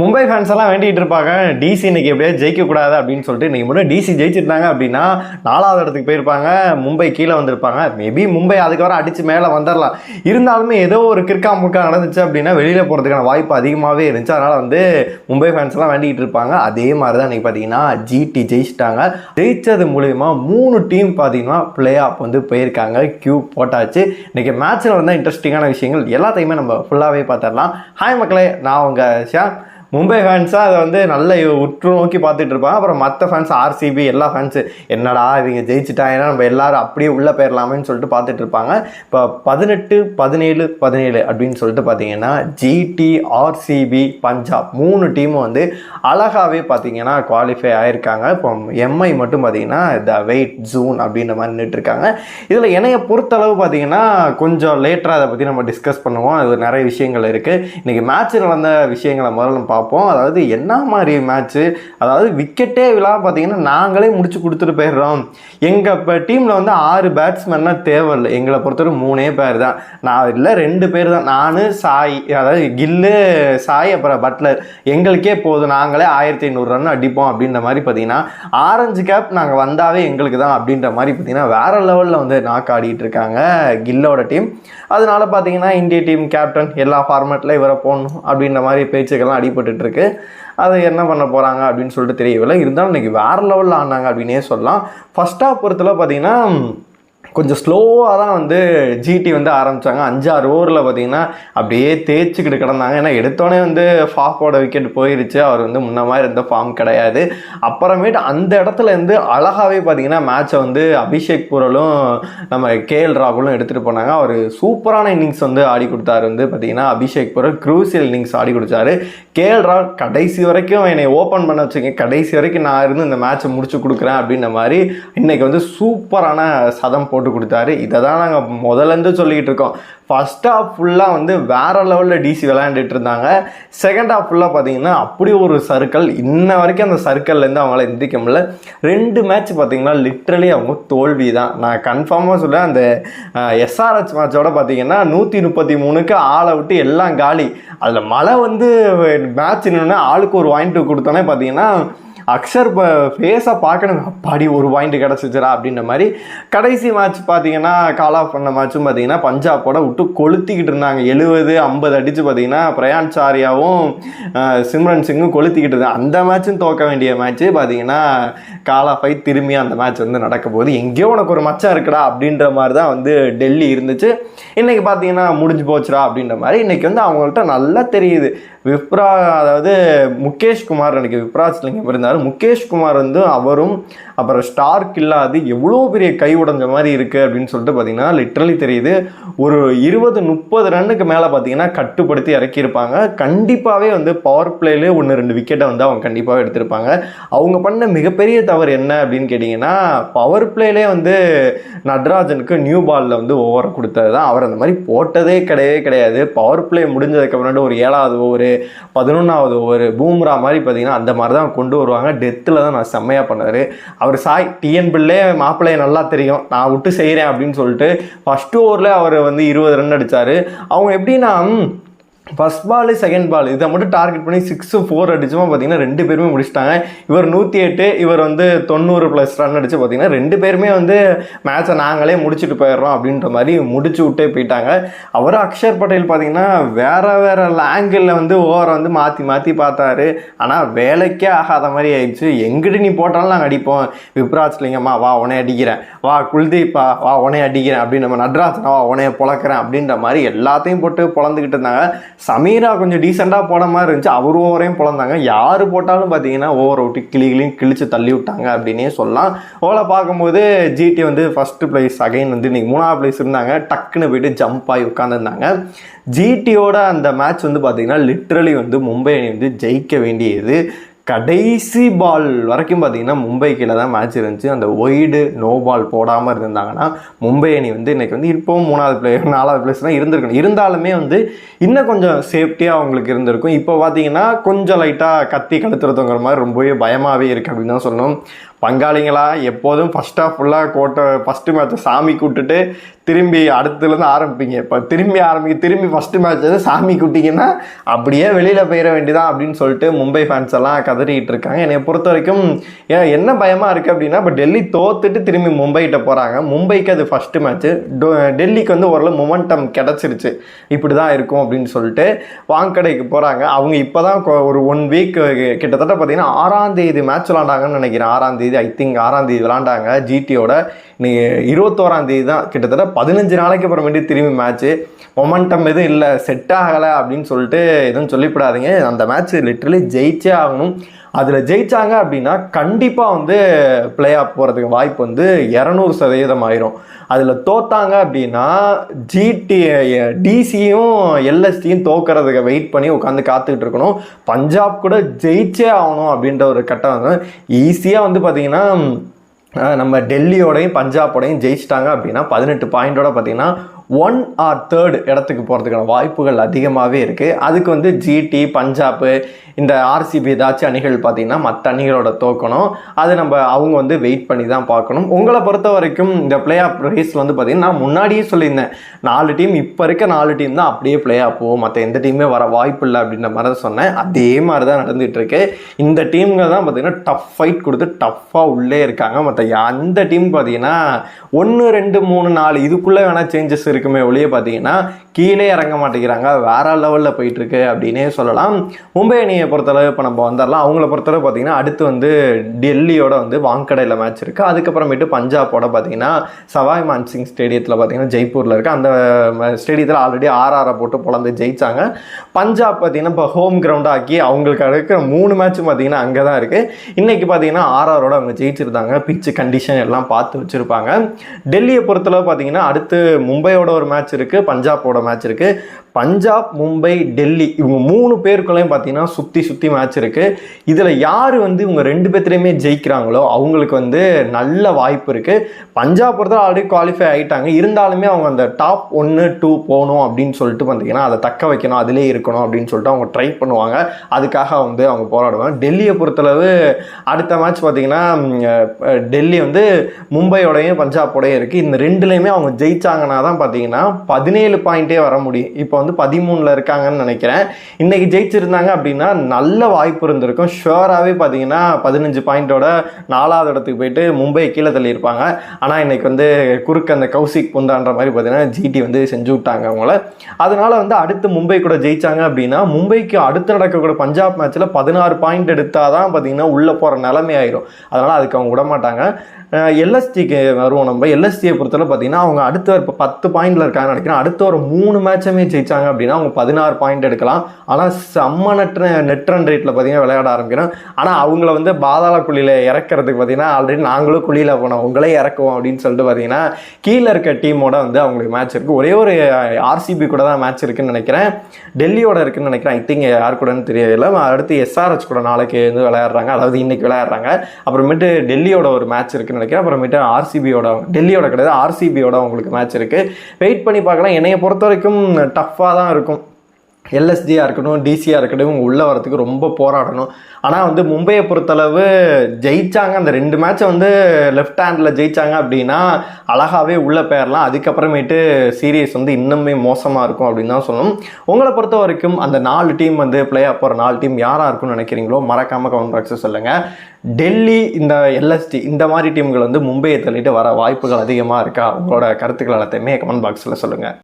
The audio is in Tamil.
மும்பை ஃபேன்ஸ் எல்லாம் வேண்டிகிட்டு இருப்பாங்க. டிசி இன்னைக்கு எப்படியாவது ஜெயிக்க கூடாது அப்படின்னு சொல்லிட்டு இன்னைக்கு முன்னாடி டிசி ஜெயிச்சிருந்தாங்க அப்படின்னா நாலாவது இடத்துக்கு போயிருப்பாங்க. மும்பை கீழே வந்திருப்பாங்க. மேபி மும்பை அதுக்கப்புறம் அடிச்சு மேலே வந்துடலாம் இருந்தாலுமே ஏதோ ஒரு கிற்கா முக்கா நடந்துச்சு அப்படின்னா வெளியில போறதுக்கான வாய்ப்பு அதிகமாகவே இருந்துச்சு. அதனால வந்து மும்பை ஃபேன்ஸ் எல்லாம் வேண்டிகிட்டு இருப்பாங்க. அதே மாதிரி தான் இன்னைக்கு பார்த்தீங்கன்னா ஜிடி ஜெயிச்சிட்டாங்க. ஜெயிச்சது மூலயமா மூணு டீம் பார்த்தீங்கன்னா பிளே ஆஃப் வந்து போயிருக்காங்க. கியூ போட்டாச்சு. இன்னைக்கு மேட்ச்சில் வந்து இன்ட்ரெஸ்டிங்கான விஷயங்கள் எல்லாத்தையுமே நம்ம ஃபுல்லாகவே பார்த்துடலாம் ஹாய் மக்களே நான் உங்கள் ஷியாம். மும்பை ஃபேன்ஸாக அதை வந்து நல்ல உற்று நோக்கி பார்த்துட்டு இருப்பாங்க. அப்புறம் மற்ற ஃபேன்ஸ் ஆர்சிபி எல்லா ஃபேன்ஸு என்னடா இவங்க ஜெயிச்சிட்டாங்கன்னா நம்ம எல்லாரும் அப்படியே உள்ளே போயிடலாமேன்னு சொல்லிட்டு பார்த்துட்டு இருப்பாங்க. இப்போ பதினெட்டு பதினேழு பதினேழு அப்படின்னு சொல்லிட்டு பார்த்தீங்கன்னா ஜிடி ஆர்சிபி பஞ்சாப் மூணு டீமும் வந்து அழகாகவே பார்த்தீங்கன்னா குவாலிஃபை ஆகியிருக்காங்க இப்போ எம்ஐ மட்டும் பார்த்தீங்கன்னா த வெயிட் ஜூன் அப்படின்ற மாதிரி நின்றுட்டுருக்காங்க இதில் என்னைய பொறுத்தளவு பார்த்தீங்கன்னா கொஞ்சம் லேட்டராக அதை பற்றி நம்ம டிஸ்கஸ் பண்ணுவோம். அது நிறைய விஷயங்கள் இருக்குது இன்றைக்கி மேட்ச் நடந்த விஷயங்களை முதல்ல நம்ம பார்ப்போம். அதாவது என்ன மாதிரி மேட்ச்சு அதாவது விக்கெட்டே விழா பார்த்தீங்கன்னா நாங்களே முடிச்சு கொடுத்துட்டு போயிடுறோம். எங்கள் இப்போ டீமில் வந்து ஆறு பேட்ஸ்மேன்னா தேவையில்லை. எங்களை பொறுத்தவரை மூணே பேர் தான். நான் இல்லை ரெண்டு பேர் தான். நான் சாய் அதாவது கில்லு சாய் அப்புறம் பட்லர் எங்களுக்கே போதும். நாங்களே ஆயிரத்தி ஐநூறு ரன் அடிப்போம் அப்படின்ற மாதிரி பார்த்தீங்கன்னா ஆரஞ்சு கேப் நாங்கள் வந்தாவே எங்களுக்கு தான் அப்படின்ற மாதிரி பார்த்தீங்கன்னா வேறு லெவலில் வந்து நாக் ஆடிட்டு இருக்காங்க கில்லோட டீம் அதனால பார்த்தீங்கன்னா இந்திய டீம் கேப்டன் எல்லா ஃபார்மேட்டில் இவரை போடணும் அப்படின்ற மாதிரி பேச்சுக்கெல்லாம் அடிபட்டு இருக்கு அது என்ன பண்ண போகிறாங்க அப்படின்னு சொல்லிட்டு தெரியவில்லை. இருந்தாலும் இன்னைக்கு வேற லெவலில் ஆனாங்க அப்படின்னே சொல்லலாம். ஃபர்ஸ்ட் ஹாஃப் பொறுத்தல பார்த்தீங்கன்னா கொஞ்சம் ஸ்லோவாக தான் வந்து ஜிடி வந்து ஆரம்பித்தாங்க அஞ்சாறு ஓவரில் பார்த்தீங்கன்னா அப்படியே தேய்ச்சிக்கிட்டு கிடந்தாங்க. ஏன்னா எடுத்தோடனே வந்து ஃபாஃபோட விக்கெட் போயிருச்சு. அவர் வந்து முன்ன மாதிரி இருந்த ஃபார்ம் கிடையாது. அப்புறமேட்டு அந்த இடத்துல இருந்து அழகாகவே பார்த்தீங்கன்னா மேட்சை வந்து அபிஷேக் பூரலும் நம்ம கேஎல் ராகுலும் எடுத்துகிட்டு போனாங்க. அவர் சூப்பரான இன்னிங்ஸ் வந்து ஆடி கொடுத்தாரு வந்து பார்த்தீங்கன்னா அபிஷேக் பூரல் க்ரூசியல் இன்னிங்ஸ் ஆடி கொடுத்தாரு. கேஎல் ராகுல் கடைசி வரைக்கும் என்னை ஓப்பன் பண்ண வச்சுங்க. கடைசி வரைக்கும் நான் இருந்து இந்த மேட்சை முடிச்சு கொடுக்குறேன் அப்படின்ற மாதிரி இன்றைக்கி வந்து சூப்பரான சதம் போட்டு கொடுத்தாரு. இதை தான் நாங்கள் முதலேருந்து சொல்லிக்கிட்டு இருக்கோம். ஃபஸ்ட் ஹாஃப் ஃபுல்லாக வந்து வேற லெவலில் டிசி விளையாண்டுட்டு இருந்தாங்க. செகண்ட் ஹாஃப் ஃபுல்லாக பார்த்தீங்கன்னா அப்படி ஒரு சர்க்கிள் இன்ன வரைக்கும் அந்த சர்க்கிள்லேருந்து அவங்களால எந்திரிக்க முடியல. ரெண்டு மேட்ச் பார்த்தீங்கன்னா லிட்ரலி அவங்க தோல்வி தான் நான் கன்ஃபார்மாக சொல்ல அந்த எஸ்ஆர்ஹெச் மேட்சோட பார்த்தீங்கன்னா நூற்றி முப்பத்தி மூணுக்கு ஆளை விட்டு எல்லாம் காலி. அதில் மழை வந்து மேட்ச் நின்று ஆளுக்கு ஒரு வாங்கிட்டு கொடுத்தோன்னே பார்த்தீங்கன்னா அக்ஷர் ஃபேஸை பார்க்கணும் அப்பாடி ஒரு பாயிண்ட் கிடச்சிச்சுரா அப்படின்ற மாதிரி. கடைசி மேட்ச் பார்த்தீங்கன்னா கால் ஆஃப் பண்ண மேட்ச்சும் பார்த்தீங்கன்னா பஞ்சாபோட விட்டு கொளுத்திக்கிட்டு இருந்தாங்க. எழுபது ஐம்பது அடித்து பார்த்தீங்கன்னா பிரயான் சாரியாவும் சிம்ரன் சிங்கும் கொளுத்திக்கிட்டு இருந்தாங்க. அந்த மேட்சும் தோக்க வேண்டிய மேட்ச்சு பார்த்தீங்கன்னா கால் ஆஃப் ஆகி திரும்பி அந்த மேட்ச் வந்து நடக்க போகுது. எங்கேயோ உனக்கு ஒரு மச்சம் இருக்குடா அப்படின்ற மாதிரி தான் வந்து டெல்லி இருந்துச்சு. இன்றைக்கி பார்த்தீங்கன்னா முடிஞ்சு போச்சுடா அப்படின்ற மாதிரி. இன்றைக்கி வந்து அவங்கள்ட்ட நல்லா தெரியுது. விப்ரா அதாவது முகேஷ் குமார் எனக்கு விப்ராஜ் லிங்கம் இருந்தார். முகேஷ் குமார் வந்து அவரும் அப்புறம் ஸ்டார்க் இல்லாது எவ்வளோ பெரிய கை உடைஞ்ச மாதிரி இருக்குது அப்படின்னு சொல்லிட்டு பார்த்தீங்கன்னா லிட்ரலி தெரியுது. ஒரு இருபது முப்பது ரன்னுக்கு மேலே பார்த்தீங்கன்னா கட்டுப்படுத்தி இறக்கியிருப்பாங்க. கண்டிப்பாகவே வந்து பவர் பிளேலே ஒன்று ரெண்டு விக்கெட்டை வந்து அவங்க கண்டிப்பாக எடுத்திருப்பாங்க. அவங்க பண்ண மிகப்பெரிய தவறு என்ன அப்படின்னு கேட்டிங்கன்னா பவர் பிளேலே வந்து நட்ராஜனுக்கு நியூ பாலில் வந்து ஓவரை கொடுத்தது தான் அவர் அந்த மாதிரி போட்டதே கிடையவே கிடையாது. பவர் பிளே முடிஞ்சதுக்கப்புறம் ஒரு ஏழாவது ஓவர் பதினொன்றாவது ஓவர் பூம்ரா மாதிரி பார்த்தீங்கன்னா அந்த மாதிரி தான் கொண்டு வருவாங்க. டெத்தில் தான் நான் செம்மையாக பண்ணார். அவர் சாய் டிஎன் பிள்ளே மாப்பிள்ளைய நல்லா தெரியும். நான் விட்டு செய்கிறேன் அப்படின்னு சொல்லிட்டு ஃபஸ்ட்டு ஓவரில் அவர் வந்து இருபது ரன் அடித்தார் அவங்க எப்படின்னா first first ball second ball இதை மட்டும் டார்கெட் பண்ணி சிக்ஸு ஃபோர் அடிச்சுமா பார்த்தீங்கன்னா ரெண்டு பேருமே முடிச்சிட்டாங்க. இவர் நூற்றி எட்டு இவர் வந்து தொண்ணூறு ப்ளஸ் ரன் அடிச்சு பார்த்தீங்கன்னா ரெண்டு பேருமே வந்து மேட்சை நாங்களே முடிச்சுட்டு போயிடுறோம் அப்படின்ற மாதிரி முடிச்சு விட்டே போயிட்டாங்க. அவர் அக்ஷர் பட்டேல் பார்த்தீங்கன்னா வேற வேற ஆங்கிளில் வந்து ஓவரை வந்து மாற்றி மாற்றி பார்த்தாரு. ஆனால் வேலைக்கே ஆகாத மாதிரி ஆயிடுச்சு. எங்கிட்டு நீ போட்டாலும் நாங்கள் அடிப்போம். விப்ராஜ் லிங்கம்மா வா உனே அடிக்கிறேன். வா குல்தீப்பா வா உனே அடிக்கிறேன். அப்படின்னு நம்ம நட்ராஜனா வா உனைய பொழக்கிறேன் அப்படின்ற மாதிரி எல்லாத்தையும் போட்டு பொழந்துக்கிட்டு இருந்தாங்க. சமீரா கொஞ்சம் டீசெண்டாக போன மாதிரி இருந்துச்சு. அவர் ஓவரையும் பிறந்தாங்க யார் போட்டாலும் பார்த்தீங்கன்னா ஓவர் அவுட்டு கிளிகளையும் கிழிச்சு தள்ளி விட்டாங்க அப்படின்னே சொல்லலாம். ஓலை பார்க்கும்போது ஜிடி வந்து ஃபஸ்ட்டு ப்ளேஸ் அகைன் வந்து இன்றைக்கி மூணாவது ப்ளேஸ் இருந்தாங்க. டக்குன்னு போயிட்டு ஜம்ப் ஆகி உட்காந்துருந்தாங்க ஜிடியோட அந்த மேட்ச் வந்து பார்த்தீங்கன்னா லிட்ரலி வந்து மும்பை அணி வந்து ஜெயிக்க வேண்டியது. கடைசி பால் வரைக்கும் பார்த்தீங்கன்னா மும்பை கீழே தான் மேட்ச் இருந்துச்சு. அந்த ஒய்டு நோ பால் போடாமல் இருந்திருந்தாங்கன்னா மும்பை அணி வந்து இன்னைக்கு வந்து இப்போவும் மூணாவது பிளேயர் நாலாவது பிளேஸ் தான் இருந்திருக்கணும். இருந்தாலுமே வந்து இன்னும் கொஞ்சம் சேஃப்டியாக அவங்களுக்கு இருந்திருக்கும். இப்போ பார்த்தீங்கன்னா கொஞ்சம் லைட்டாக கத்தி கழுத்துறதுங்கிற மாதிரி ரொம்பவே பயமாகவே இருக்குது அப்படின்னு தான் சொல்லணும். பங்காளிங்களா? எப்போதும் ஃபர்ஸ்ட் ஆஃப் ஃபுல்லாக கோட்டை ஃபஸ்ட்டு மேட்ச்சை சாமி கூட்டுட்டு திரும்பி அடுத்துலேருந்து ஆரம்பிப்பீங்க. இப்போ திரும்பி ஆரம்பிக்க திரும்பி ஃபஸ்ட்டு மேட்ச் வந்து சாமி கூட்டிங்கன்னா அப்படியே வெளியில் போயிட வேண்டியதான் அப்படின்னு சொல்லிட்டு மும்பை ஃபேன்ஸ் எல்லாம் கதறிக்கிட்டு இருக்காங்க. என்னை பொறுத்த வரைக்கும் ஏன் என்ன பயமாக இருக்குது அப்படின்னா இப்போ டெல்லி தோத்துட்டு திரும்பி மும்பைகிட்ட போகிறாங்க மும்பைக்கு அது ஃபஸ்ட்டு மேட்ச்சு டெல்லிக்கு வந்து ஓரளவு மொமெண்டம் கிடச்சிருச்சு. இப்படி தான் இருக்கும் அப்படின்னு சொல்லிட்டு வாங்கடைக்கு போகிறாங்க அவங்க இப்போ தான் ஒரு ஒன் வீக் கிட்டத்தட்ட பார்த்தீங்கன்னா ஆறாம் தேதி மேட்ச் விளாண்டாங்கன்னு நினைக்கிறேன். ஆறாம் தேதி ஐ திங்க் ஆறாம் தேதி விளாண்டாங்க ஜிடியோட இன்னைக்கு இருபத்தோராம் தேதி தான். கிட்டத்தட்ட பதினஞ்சு நாளைக்கு அப்புறமேட்டு திரும்பி மேட்ச்சு மொமெண்டம் எதுவும் இல்லை. செட் ஆகலை அப்படின்னு சொல்லிட்டு எதுவும் சொல்லிவிடாதீங்க. அந்த மேட்ச் லிட்ரலி ஜெயிச்சே ஆகணும். அதில் ஜெயித்தாங்க அப்படின்னா கண்டிப்பாக வந்து பிளே ஆஃப் போகிறதுக்கு வாய்ப்பு வந்து இரநூறு சதவீதம் ஆயிரும். அதில் தோத்தாங்க அப்படின்னா ஜிடி டிசியும் எல்எஸ்டியும் தோக்கிறதுக்கு வெயிட் பண்ணி உட்காந்து காத்துக்கிட்டு இருக்கணும். பஞ்சாப் கூட ஜெயிச்சே ஆகணும் அப்படின்ற ஒரு கட்டம் வந்து ஈஸியாக வந்து பார்த்திங்கன்னா நம்ம டெல்லியோடையும் பஞ்சாபோடையும் ஜெயிச்சிட்டாங்க அப்படின்னா பதினெட்டு பாயிண்டோட பார்த்தீங்கன்னா ஒன் ஆர் தேர்ட் இடத்துக்கு போகிறதுக்கான வாய்ப்புகள் அதிகமாகவே இருக்குது அதுக்கு வந்து ஜிடி பஞ்சாப்பு இந்த ஆர்சிபி ஏதாச்சும் அணிகள் பார்த்தீங்கன்னா மற்ற அணிகளோட தோக்கணும். அது நம்ம அவங்க வந்து வெயிட் பண்ணி தான் பார்க்கணும். உங்களை பொறுத்த வரைக்கும் இந்த பிளே ஆஃப் ரேஸில் வந்து பார்த்தீங்கன்னா நான் முன்னாடியே சொல்லியிருந்தேன். நாலு டீம் இப்போ இருக்க நாலு டீம் தான் அப்படியே பிளே ஆஃப் போகும் மற்ற எந்த டீமே வர வாய்ப்பு இல்லை அப்படின்ற மாதிரி தான் சொன்னேன். அதே மாதிரி தான் நடந்துகிட்ருக்கு இந்த டீம்கள் தான் பார்த்தீங்கன்னா டஃப் ஃபைட் கொடுத்து டஃப்பாக உள்ளே இருக்காங்க. மற்ற அந்த டீம் பார்த்தீங்கன்னா ஒன்று ரெண்டு மூணு நாலு இதுக்குள்ளே வேணால் சேஞ்சஸ் இருக்குமே ஒழிய பார்த்தீங்கன்னா கீழே இறங்க மாட்டேங்கிறாங்க. வேற லெவலில் போயிட்டுருக்கு அப்படின்னே சொல்லலாம். மும்பை அணியை பொறுத்தளவு இப்போ நம்ம வந்துடலாம் அவங்கள பொறுத்தளவு பார்த்தீங்கன்னா அடுத்து வந்து டெல்லியோட வந்து வாங்கடையில் மேட்ச் இருக்குது அதுக்கப்புறமேட்டு பஞ்சாபோட பார்த்தீங்கன்னா சவாய் மான்சிங் ஸ்டேடியத்தில் பார்த்தீங்கன்னா ஜெய்ப்பூரில் இருக்குது அந்த ஸ்டேடியத்தில் ஆல்ரெடி ஆர்ஆரை போட்டு பொழந்து ஜெயிச்சாங்க. பஞ்சாப் பார்த்தீங்கன்னா இப்போ ஹோம் கிரவுண்டாக ஆக்கி அவங்களுக்கு இருக்கிற மூணு மேட்ச்சும் பார்த்தீங்கன்னா அங்கே தான் இருக்குது இன்றைக்கி பார்த்தீங்கன்னா ஆர்ஆரோட அவங்க ஜெயிச்சிருந்தாங்க. பிச்சு கண்டிஷன் எல்லாம் பார்த்து வச்சுருப்பாங்க. டெல்லியை பொறுத்தளவு பார்த்தீங்கன்னா அடுத்து மும்பையோட ஒரு மேட்ச் இருக்குது பஞ்சாபோட மேட்ச் இருக்குது பஞ்சாப் மும்பை டெல்லி இவங்க மூணு பேருக்குள்ளேயும் பார்த்தீங்கன்னா சுற்றி சுற்றி மேட்ச் இருக்குது இதில் யார் வந்து இவங்க ரெண்டு பேர்த்துலேயுமே ஜெயிக்கிறாங்களோ அவங்களுக்கு வந்து நல்ல வாய்ப்பு இருக்குது பஞ்சாப் பொறுத்தவரை ஆல்ரெடி குவாலிஃபை ஆகிட்டாங்க இருந்தாலுமே அவங்க அந்த டாப் ஒன்று டூ போகணும் அப்படின்னு சொல்லிட்டு பார்த்தீங்கன்னா அதை தக்க வைக்கணும் அதிலே இருக்கணும் அப்படின்னு சொல்லிட்டு அவங்க ட்ரை பண்ணுவாங்க. அதுக்காக வந்து அவங்க போராடுவாங்க. டெல்லியை பொறுத்தளவு அடுத்த மேட்ச் பார்த்தீங்கன்னா டெல்லி வந்து மும்பையோடையும் பஞ்சாப்போடையும் இருக்குது இந்த ரெண்டுலேயுமே அவங்க ஜெயிச்சாங்கன்னா தான் பார்த்தீங்கன்னா பதினேழு பாயிண்ட்டே வர முடியும். இப்போ வந்து பதிமூணில் இருக்காங்கன்னு நினைக்கிறேன். இன்றைக்கி ஜெயிச்சிருந்தாங்க அப்படின்னா நல்ல வாய்ப்பு இருந்திருக்கும். ஷுவராகவே பார்த்தீங்கன்னா பதினஞ்சு பாயிண்டோட நாலாவது இடத்துக்கு போயிட்டு மும்பை கீழே தள்ளியிருப்பாங்க. ஆனால் இன்றைக்கி வந்து குறுக்கு அந்த கௌசிக் புந்தான்ற மாதிரி பார்த்தீங்கன்னா ஜிடி வந்து செஞ்சு விட்டாங்க அவங்கள. அதனால் வந்து அடுத்து மும்பை கூட ஜெயிச்சாங்க அப்படின்னா மும்பைக்கு அடுத்து நடக்கக்கூடிய பஞ்சாப் மேட்ச்சில் பதினாறு பாயிண்ட் எடுத்தால் தான் பார்த்தீங்கன்னா உள்ளே போகிற நிலைமை ஆயிரும் அதனால் அதுக்கு அவங்க விட மாட்டாங்க. எல்எஸ்டிக்கு வருவோம் நம்ம. எல்எஸ்டியை பொறுத்தவரை பார்த்தீங்கன்னா அவங்க அடுத்த இப்போ பத்து பாயிண்டில் இருக்காங்கன்னு நினைக்கிறேன். அடுத்த ஒரு மூணு மேட்சுமே ஜெயிச்சாங்க. அப்படின்னா அவங்க பதினாறு பாயிண்ட் எடுக்கலாம். ஆனால் செம்ம நெட் நெட் ரன் ரேட்டில் பார்த்தீங்கன்னா விளையாட ஆரம்பிக்கிறோம் ஆனால் அவங்கள வந்து பாதாள குழியில் இறக்குறதுக்கு பார்த்தீங்கன்னா ஆல்ரெடி நாங்களும் குழியில் போனோம். உங்களே இறக்குவோம் அப்படின்னு சொல்லிட்டு பார்த்தீங்கன்னா கீழே இருக்க டீமோட வந்து அவங்களுக்கு மேட்ச் இருக்குது ஒரே ஒரு ஆர்சிபி கூட தான் மேட்ச் இருக்குன்னு நினைக்கிறேன். டெல்லியோட இருக்குன்னு நினைக்கிறேன். ஐ திங்க் யார் கூடன்னு தெரியல. அடுத்து எஸ்ஆர்ஹெச் கூட நாளைக்கு வந்து விளையாடுறாங்க. அதாவது இன்னைக்கு விளையாடுறாங்க. அப்புறமேட்டு டெல்லியோட ஒரு மேட்ச் இருக்குன்னு நினைக்கிறேன். அப்புறமேட்டு ஆர்சிபியோட டெல்லியோட கிடையாது. ஆர்சிபியோட உங்களுக்கு மேட்ச் இருக்குது வெயிட் பண்ணி பார்க்கலாம். என்னைய பொறுத்த வரைக்கும் டஃப் டஃப்பாக தான் இருக்கும் எல்எஸ்டியாக இருக்கட்டும் டிசியாக இருக்கட்டும் இவங்க உள்ளே வரத்துக்கு ரொம்ப போராடணும். ஆனால் வந்து மும்பையை பொறுத்தளவு ஜெயிச்சாங்க. அந்த ரெண்டு மேட்சை வந்து லெஃப்ட் ஹேண்டில் ஜெயிச்சாங்க அப்படின்னா அழகாகவே உள்ளே போயிடலாம் அதுக்கப்புறமேட்டு சீரியஸ் வந்து இன்னுமே மோசமாக இருக்கும் அப்படின்னு தான் சொல்லணும். உங்களை பொறுத்த வரைக்கும் அந்த நாலு டீம் வந்து பிளே ஆஃப் போகிற நாலு டீம் யாராக இருக்கும்னு நினைக்கிறீங்களோ மறக்காமல் கமெண்ட் பாக்ஸில் சொல்லுங்கள் டெல்லி இந்த எல்எஸ்டி இந்த மாதிரி டீம்கள் வந்து மும்பையை தள்ளிட்டு வர வாய்ப்புகள் அதிகமாக இருக்கா? உங்களோட கருத்துக்கள் எல்லாத்தையுமே கமெண்ட் பாக்ஸில் சொல்லுங்கள்